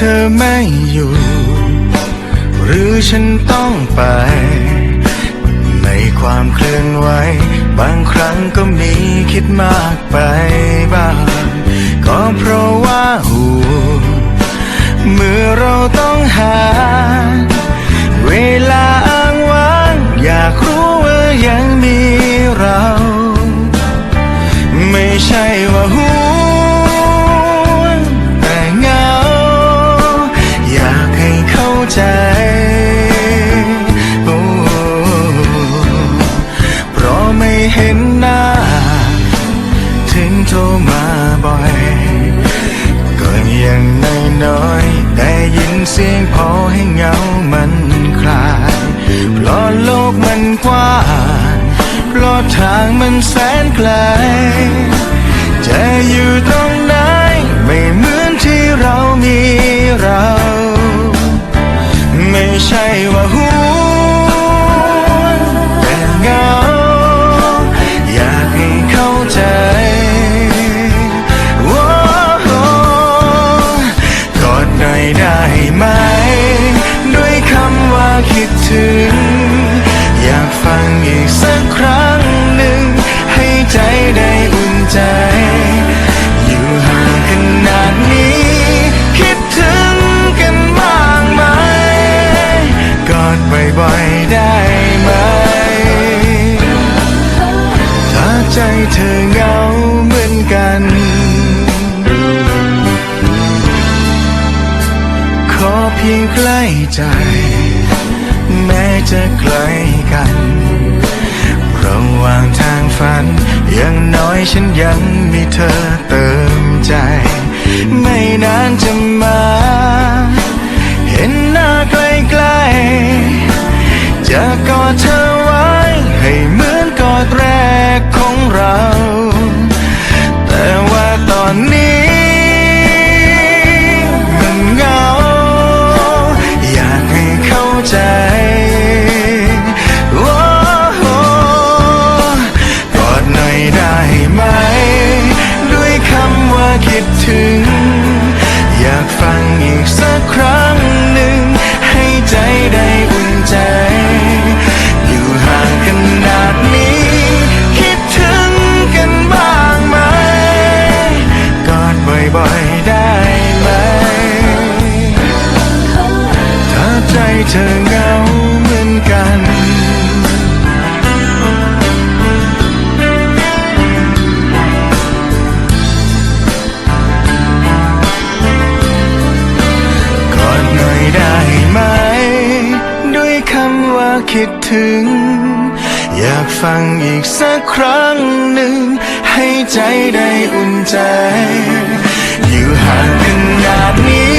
เธอไม่อยู่ หรือฉันต้องไป ในความเคลื่อนไหว บางครั้งก็มีคิดมากไปบ้าง ก็เพราะว่าหูเมื่อเราต้องหา กมันกว้างเพราะทางมันแสนไกลจะอยู่ บ่อยๆได้ไหม ถ้าใจเธอเหงาเหมือนกัน ขอเพียงใกล้ใจ แม้จะไกลกันระหว่างทางฝัน อยังน้อยฉันยังมีเธอเติมใจ ไม่นานจะมา เห็นหน้าใกล้ๆ จะกอดเธอไว้ให้เหมือนกอดแรกของเรา คิดถึง อยากฟังอีกสักครั้งหนึ่ง ให้ใจได้อุ่นใจ อยู่ห่างขนาดนี้